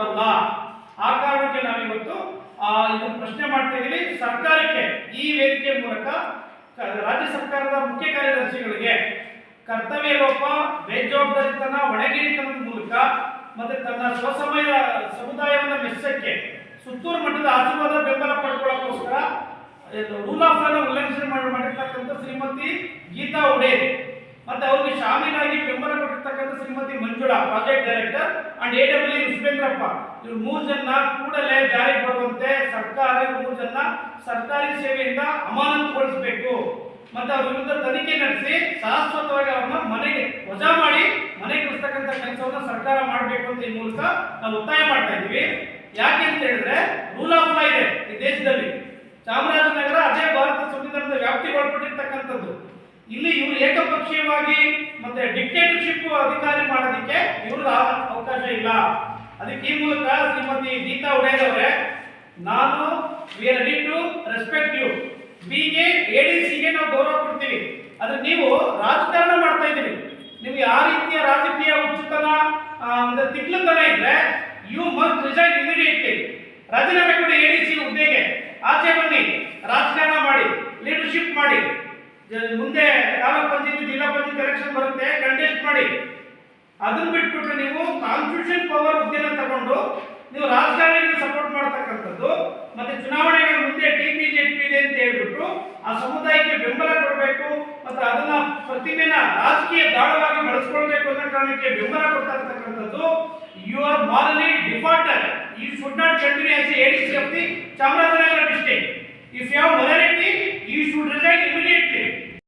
ಕೊಡಲ್ಲ ಆ ಕಾರಣಕ್ಕೆ ನಾವಿವತ್ತು ಇದು ಪ್ರಶ್ನೆ ಮಾಡ್ತಾ ಇದ್ದೀವಿ ಸರ್ಕಾರಕ್ಕೆ ಈ ವೇದಿಕೆ ಮೂಲಕ ರಾಜ್ಯ ಸರ್ಕಾರದ ಮುಖ್ಯ ಕಾರ್ಯದರ್ಶಿಗಳಿಗೆ ಕರ್ತವ್ಯ ಲೋಪ, ಬೇಜವಾಬ್ದಾರಿತನ ಒಣಗಿಡಿತನದ ಮೂಲಕ ಮತ್ತೆ ತನ್ನ ಸ್ವಸಮಯ, ಸಮುದಾಯವನ್ನು ಮೆಚ್ಚಕ್ಕೆ ಸುತ್ತೂರು ಮಟ್ಟದ ಆಶೀರ್ವಾದ ಬೆಂಬಲ ಪಡ್ಕೊಳ್ಳೋಕ್ಕೋಸ್ಕರ ರೂಲ್ ಆಫ್ ಅನ್ನು ಉಲ್ಲಂಘನೆ ಮಾಡಿ, ಮಾಡಿರ್ತಕ್ಕಂಥ ಶ್ರೀಮತಿ ಗೀತಾ ಉಡೇ ಮತ್ತೆ ಅವರಿಗೆ ಶಾಮೀಲಾಗಿ ಬೆಂಬಲ ಕೊಟ್ಟಿರ್ತಕ್ಕಂಥ Shrimati Manjula, project director and A Rushmendrappa ಇವ್ರು ಮೂರು ಜನ ಕೂಡಲೇ ಜಾರಿಗೆ ಬರುವಂತೆ ಸರ್ಕಾರ ಮೂರು ಜನ ಸರ್ಕಾರಿ ಸೇವೆಯಿಂದ ಅಮಾನತುಗೊಳಿಸಬೇಕು. ಮತ್ತೆ ಅವ್ರ ವಿರುದ್ಧ ತನಿಖೆ ನಡೆಸಿ ಶಾಶ್ವತವಾಗಿ ಅವ್ರನ್ನ ಮನೆಗೆ ವಜಾ ಮಾಡಿ ಮನೆಗೆ ಕಳಿಸ್ತಕ್ಕಂಥ ಕೆಲಸವನ್ನು ಸರ್ಕಾರ ಮಾಡಬೇಕು ಅಂತ ಈ ಮೂಲಕ ನಾವು ಒತ್ತಾಯ ಮಾಡ್ತಾ ಇದ್ದೀವಿ. ಯಾಕೆ ಅಂತ ಹೇಳಿದ್ರೆ ರೂಲ್ ಆಫ್ ಲಾ ಇದೆ ಈ ದೇಶದಲ್ಲಿ. ಚಾಮರಾಜನಗರ ಅದೇ ಭಾರತ ಸಂವಿಧಾನದ ವ್ಯಾಪ್ತಿ ಒಳಪಟ್ಟಿರ್ತಕ್ಕಂಥದ್ದು. ಇಲ್ಲಿ ಇವರು ಏಕಪಕ್ಷೀಯವಾಗಿ ಮತ್ತೆ ಡಿಕ್ಟೇಟರ್ಶಿಪ್ ಅಧಿಕಾರಿ ಮಾಡೋದಕ್ಕೆ ಇವ್ರಿಗೆ ಅವಕಾಶ ಇಲ್ಲ. ಅದಕ್ಕೆ ಈ ಮೂಲಕ ಶ್ರೀಮತಿ ಗೀತಾ ಉಡೇರ್ ಅವರೇ, ನಾನು we are to respect you ಬಿಗೆ ಎ ಡಿ ಸಿಗೆ ನಾವು ಗೌರವ ಕೊಡ್ತೀವಿ. ಆದ್ರೆ ನೀವು ರಾಜಕಾರಣ ಮಾಡ್ತಾ ಇದ್ದೀವಿ ನಿಮ್ಗೆ ಆ ರೀತಿಯ ರಾಜಕೀಯ ಉಚಿತನ ಒಂದು ತಿಕ್ಲತನ ಇದ್ರೆ ಯು ಮಸ್ಟ್ ರಿಸೈನ್ ಇಮಿಡಿಯೇಟ್ಲಿ ರಾಜೀನಾಮೆ ಕೊಡಿ ಎ ಸಿ ಹುದ್ದೆಗೆ. ಆಚೆ ಬನ್ನಿ. ರಾಜಕಾರಣ ಮಾಡಿ. ಲೀಡರ್ಶಿಪ್ ಮಾಡಿ. ಮುಂದೆ ತಾಲೂಕ್ ಪಂಚಾಯತ್, ಜಿಲ್ಲಾ ಪಂಚಾಯತ್ ಎಲೆಕ್ಷನ್ ಬರುತ್ತೆ ಕಂಟೆಸ್ಟ್ ಮಾಡಿ. ಅದನ್ನ ಬಿಟ್ಬಿಟ್ಟು ನೀವು ಕಾನ್ಸ್ಟಿಟ್ಯೂಷನ್ ಸಪೋರ್ಟ್ ಮಾಡ್ತಕ್ಕಂಥದ್ದು. ಮತ್ತೆ ಚುನಾವಣೆಗಳ ಮುಂದೆ ಟಿ ಪಿ ಜೆಡ್ ಪಿ ಇದೆ ಅಂತ ಹೇಳ್ಬಿಟ್ಟು ಆ ಸಮುದಾಯಕ್ಕೆ ಬೆಂಬಲ ಕೊಡಬೇಕು ಮತ್ತೆ ಅದನ್ನ ಪ್ರತಿಮೆನ ರಾಜಕೀಯ ದಾಳವಾಗಿ ಬಳಸ್ಕೊಳ್ಬೇಕು ಅನ್ನೋ ಕಾರಣಕ್ಕೆ ಬೆಂಬಲ ಕೊಡ್ತಾ ಇರ್ತಕ್ಕಂಥದ್ದು. ಯು ಆರ್ ಮಾರಲಿ ಡಿಫಾಲ್ಟರ್ ಈ should not continue as a D C of the Chamarajanagar district if you have you should